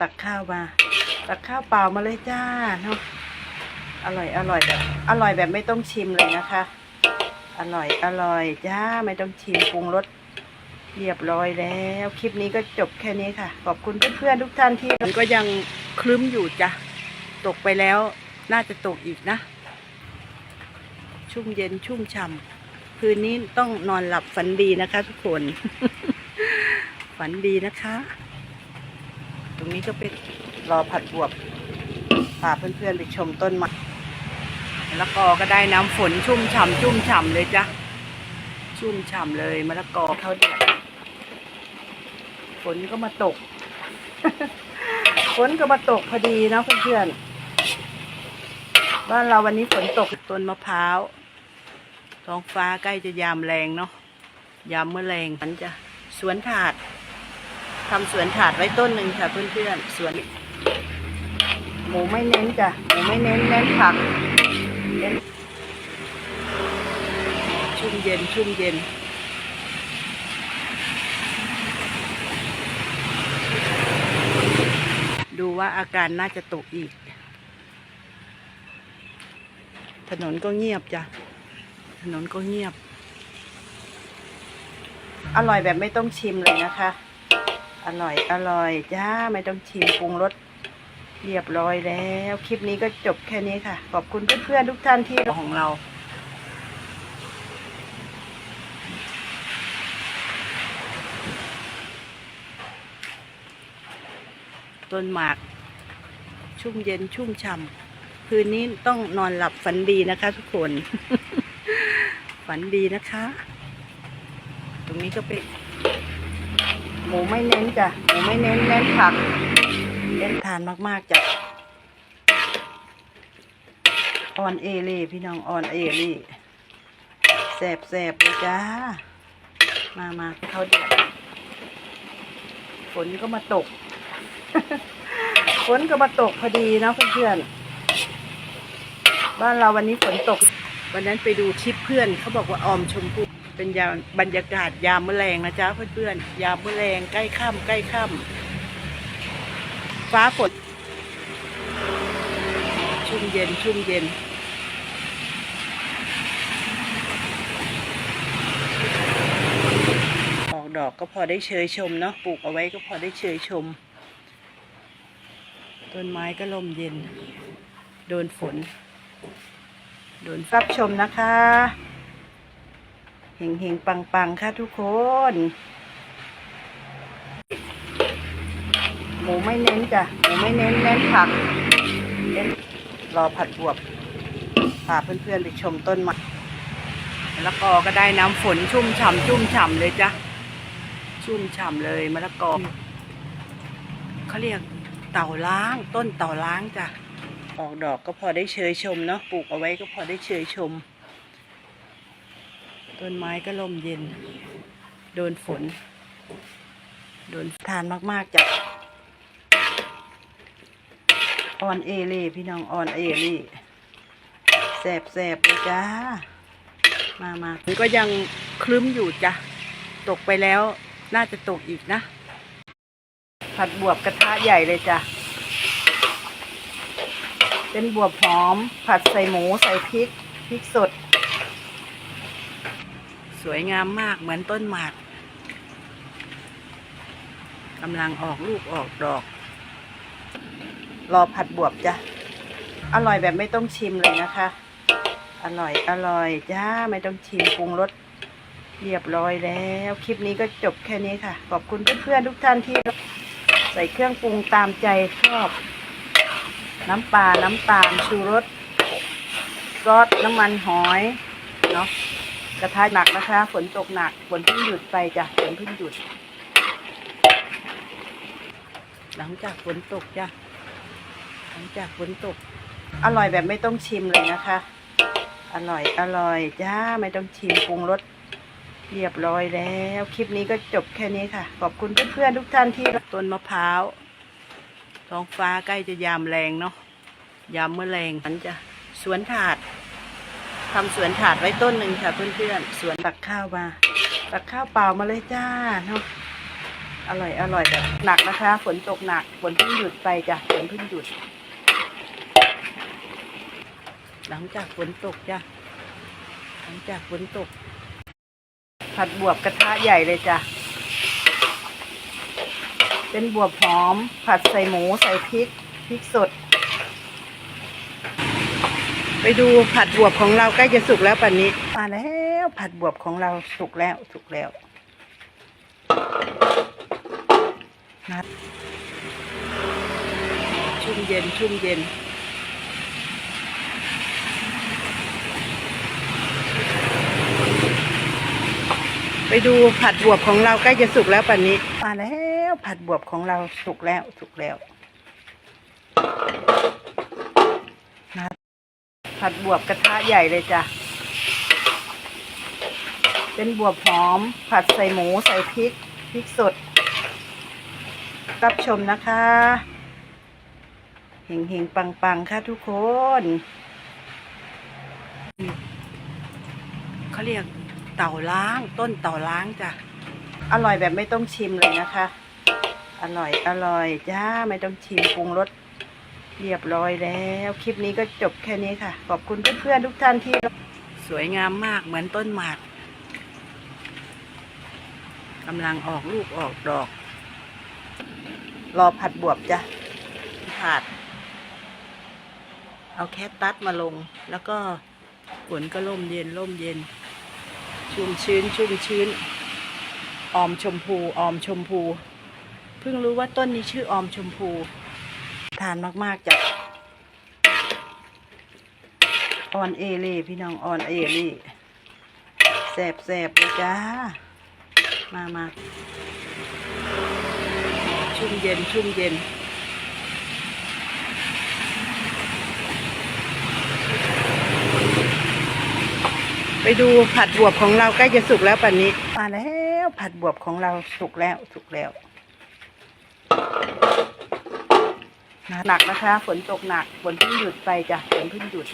ตักข้าวมา ตักข้าวเปล่ามาเลยจ้าเนาะอร่อยอร่อยแบบอร่อยแบบไม่ต้องชิมเลยนะคะ อร่อยอร่อยจ้าไม่ต้องชิมปรุงรสเรียบร้อยแล้ว คลิปนี้ก็จบแค่นี้ค่ะ ขอบคุณเพื่อนๆทุกท่านที่มันก็ยังคลึ้มอยู่จ้ะตกไปแล้ว น่าจะตกอีกนะ ชุ่มเย็นชุ่มฉ่ำคืนนี้ต้องนอนหลับฝันดีนะคะทุกคน ฝันดีนะคะ นี้ก็เป็นรอผัดบวบพาเพื่อนๆไปชมต้นไม้มะละกอก็ได้น้ำฝนชุ่มฉ่ำชุ่มฉ่ำเลยจ้ะ ชุ่มฉ่ำเลยมะละกอเขาเดือดฝนก็มาตก ฝนก็มาตกพอดีนะเพื่อนๆ บ้านเราวันนี้ฝนตกต้นมะพร้าว ท้องฟ้าใกล้จะยามแรงเนาะ ยามเมื่อแรงมันจะสวนถาด ทำสวนถาดไว้ต้นหนึ่งค่ะเพื่อนๆสวนหมูไม่เน้นจ้ะหมูไม่เน้นเน้นผักเน้นชุ่มเย็นชุ่มเย็นดูว่าอาการน่าจะตกอีก ถนนก็เงียบจ้ะ ถนนก็เงียบ อร่อยแบบไม่ต้องชิมเลยนะคะ อร่อยอร่อยจ้าไม่ต้องชิมปรุงรสเรียบร้อยแล้ว คลิปนี้ก็จบแค่นี้ค่ะ ขอบคุณเพื่อนๆทุกท่านที่ของเราต้นหมาก ชุ่มเย็นชุ่มฉ่ำคืนนี้ต้องนอนหลับฝันดีนะคะ ทุกคน ฝันดีนะคะ ตรงนี้ก็เป็น หมูไม่เน้นจ้ะหมูไม่เน้นเน้นผัก เน้นทานมากๆจ้ะออนเอเล่พี่น้องออนเอเล่แสบแสบเลยจ้า มามาเขาเดือดฝนก็มาตกฝนก็มาตกพอดีนะเพื่อนๆบ้านเราวันนี้ฝนตก วันนั้นไปดูคลิปเพื่อนเขาบอกว่าออมชมพู่ เป็นยาบรรยากาศยามมะแรงนะจ๊ะเพื่อนๆยามมะแรงใกล้ค่ำใกล้ค่ำฟ้าฝนชุ่มเย็นชุ่มเย็นออกดอกก็พอได้เชยชมเนาะปลูกเอาไว้ก็พอได้เชยชม ต้นไม้ก็ลมเย็น โดนฝน โดนรับชมนะคะ เฮงเฮงปังปังๆค่ะทุกคน หมูไม่เน้นจ้ะ หมูไม่เน้นเน้นผัก เน้นรอผัดบวบพาเพื่อนๆไปชมต้นไม้มะละกอก็ได้น้ำฝนชุ่มฉ่ำชุ่มฉ่ำเลยจ้ะ ชุ่มฉ่ำเลยมะละกอเขาเรียกเต่าล้างต้นเต่าล้างจ้ะ ออกดอกก็พอได้เชยชมเนาะปลูกเอาไว้ก็พอได้เชยชม ต้นไม้ก็ลมเย็น โดนฝน โดนทานมาก ๆจ้ะออนเอเล่พี่น้องออนเอเล่แสบแสบเลยจ้า มามาก็ยังคลึ้มอยู่จ้ะ ตกไปแล้วน่าจะตกอีกนะ ผัดบวบกระทะใหญ่เลยจ้ะ เป็นบวบหอม ผัดใส่หมูใส่พริก พริกสด สวยงามมากเหมือนต้นหมากกำลังออกลูกออกดอก รอผัดบวบจ้ะ อร่อยแบบไม่ต้องชิมเลยนะคะ อร่อยอร่อยจ้าไม่ต้องชิมปรุงรสเรียบร้อยแล้ว คลิปนี้ก็จบแค่นี้ค่ะ ขอบคุณเพื่อนๆทุกท่านที่ ใส่เครื่องปรุงตามใจชอบ น้ำปลาน้ำตาลชูรสซอสน้ำมันหอย เนาะ กระทะหนักนะคะ ฝนตกหนัก ฝนเพิ่งหยุดไปจ้ะ ฝนเพิ่งหยุด หลังจากฝนตกจ้ะ หลังจากฝนตก อร่อยแบบไม่ต้องชิมเลยนะคะ อร่อย อร่อยจ้า ไม่ต้องชิมปรุงรสเรียบร้อยแล้ว คลิปนี้ก็จบแค่นี้ค่ะ ขอบคุณเพื่อนๆทุกท่านที่ต้นมะพร้าวท้องฟ้าใกล้จะยามแรงเนาะยามเมื่อแรงมันจะสวนถาด ทำสวนถาดไว้ต้นหนึ่งค่ะเพื่อนๆ สวนตักข้าวมาตักข้าวเปล่ามาเลยจ้าเนาะออร่อยอร่อยแบบหนักนะคะ ฝนตกหนักฝนเพิ่งหยุดไปจ้ะฝนเพิ่งหยุด หลังจากฝนตกจ้ะหลังจากฝนตก ผัดบวบกระทะใหญ่เลยจ้ะเป็นบวบหอม ผัดใส่หมูใส่พริกพริกสด ไปดูผัดบวบของเราใกล้จะสุกแล้วป่านนี้ มาแล้วผัดบวบของเราสุกแล้วสุกแล้วนัดชุ่มเย็นชุ่มเย็นไปดูผัดบวบของเราใกล้จะสุกแล้วป่านนี้ มาแล้วผัดบวบของเราสุกแล้วสุกแล้ว ผัดบวบกระทะใหญ่เลยจ้ะ เป็นบวบหอม ผัดใส่หมูใส่พริกพริกสด รับชมนะคะเฮงเฮงปังปังๆค่ะทุกคนเขาเรียกเต่าล้างต้นเต่าล้างจ้ะ อร่อยแบบไม่ต้องชิมเลยนะคะ อร่อยอร่อยจ้าไม่ต้องชิมปรุงรส เรียบร้อยแล้ว คลิปนี้ก็จบแค่นี้ค่ะ ขอบคุณเพื่อนๆทุกท่านที่ สวยงามมากเหมือนต้นหมากกำลังออกลูกออกดอก รอผัดบวบจ้ะผัด เอาแคตตัสมาลง แล้วก็ฝนก็ร่มเย็นร่มเย็น ชุ่มชื้นชุ่มชื้น ออมชมพู ออมชมพู เพิ่งรู้ว่าต้นนี้ชื่อออมชมพู ทานมาก ๆจ้ะออนเอเล่พี่น้องออนเอเล่แสบแสบเลยจ้า มามาชุ่มเย็นชุ่มเย็นไปดูผัดบวบของเราใกล้จะสุกแล้วป่านนี้ มาแล้วผัดบวบของเราสุกแล้วสุกแล้ว หนักนะคะ ฝนตกหนัก ฝนเพิ่งหยุดไปจ้ะ ฝนเพิ่งหยุด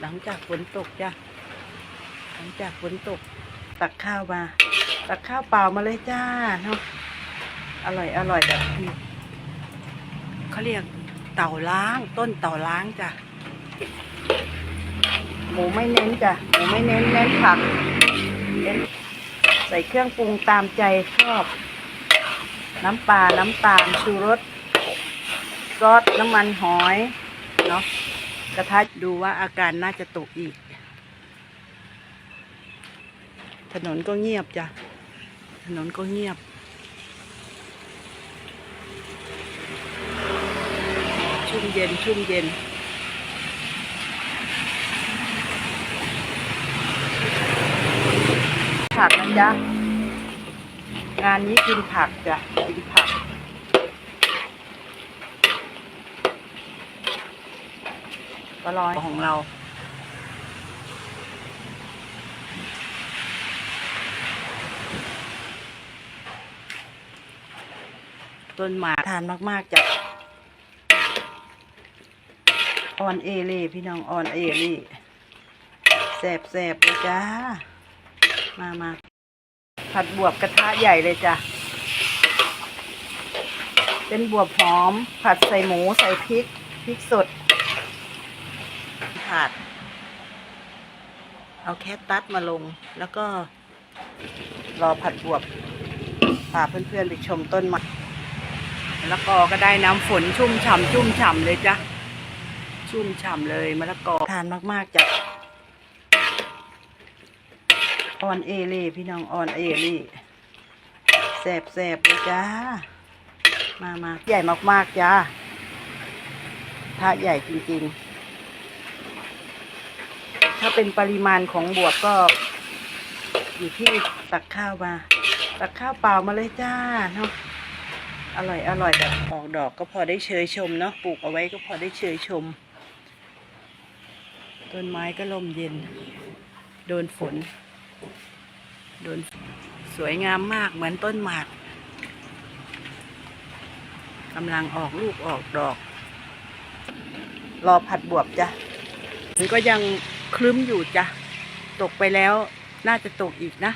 หลังจากฝนตกจ้ะ หลังจากฝนตก ตักข้าวมา ตักข้าวเปล่ามาเลยจ้าเนาะ อร่อยอร่อยแบบนี้เขาเรียกเต่าล้าง ต้นเต่าล้างจ้ะ หมูไม่เน้นจ้ะ หมูไม่เน้นเน้นผัก ใส่เครื่องปรุงตามใจชอบ น้ำปลา น้ำตาล ชูรส ซอส น้ำมันหอย เนาะ กระทะดูว่าอาการน่าจะตกอีก ถนนก็เงียบจ้ะ ถนนก็เงียบ ชุ่มเย็น ชุ่มเย็นผักนะจ๊ะ งานนี้กินผักจ้ะ ผักก็รอยของเราต้นหมากทานมากๆจ้ะออนเอเล่พี่น้องออนเอเล่แสบแสบเลยจ้า มามาผัดบวบกระทะใหญ่เลยจ้ะ เป็นบวบหอม ผัดใส่หมูใส่พริกพริกสดผัด เอาแคตตัสมาลง แล้วก็รอผัดบวบพาเพื่อนๆไปชมต้นไม้มะละกอก็ได้น้ำฝนชุ่มฉ่ำชุ่มฉ่ำเลยจ้ะชุ่มฉ่ำเลยมะละกอทานมากๆจ้ะออนเอเล่พี่น้องออนเอเล่แสบแสบเลยจ้า มามาใหญ่มากๆจ้าถ้าใหญ่จริง ๆ ถ้าเป็นปริมาณของบวบก็ อยู่ที่ตักข้าวมา ตักข้าวเปล่ามาเลยจ้าเนาะอร่อยอร่อยแบบออกดอกก็พอได้เชยชมเนาะปลูกเอาไว้ก็พอได้เชยชม ต้นไม้ก็ร่มเย็น โดนฝน โดนสวยงามมากเหมือนต้นหมาก กำลังออกลูกออกดอก รอผัดบวบจ้ะมันก็ยังคลึ้มอยู่จ้ะ ตกไปแล้วน่าจะตกอีกนะ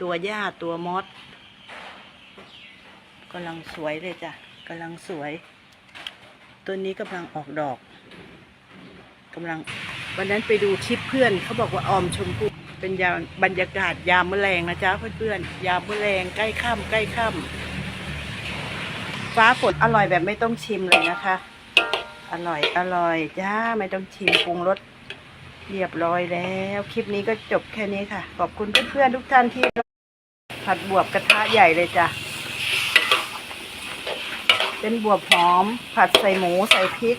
ตัวหญ้าตัวมอสกำลังสวยเลยจ้ะกำลังสวย ตัวนี้กำลังออกดอกกำลังวันนั้นไปดูคลิปเพื่อนเขาบอกว่าออมชมพูเป็นยาบรรยากาศยามแมลงนะจ๊ะเพื่อนๆยามแมลงใกล้ค่ำใกล้ค่ำ ฟ้าฝนอร่อยแบบไม่ต้องชิมเลยนะคะ อร่อยอร่อยจ้าไม่ต้องชิมปรุงรสเรียบร้อยแล้ว คลิปนี้ก็จบแค่นี้ค่ะ ขอบคุณเพื่อนๆทุกท่านที่ผัดบวบกระทะใหญ่เลยจ้ะเป็นบวบหอม ผัดใส่หมูใส่พริก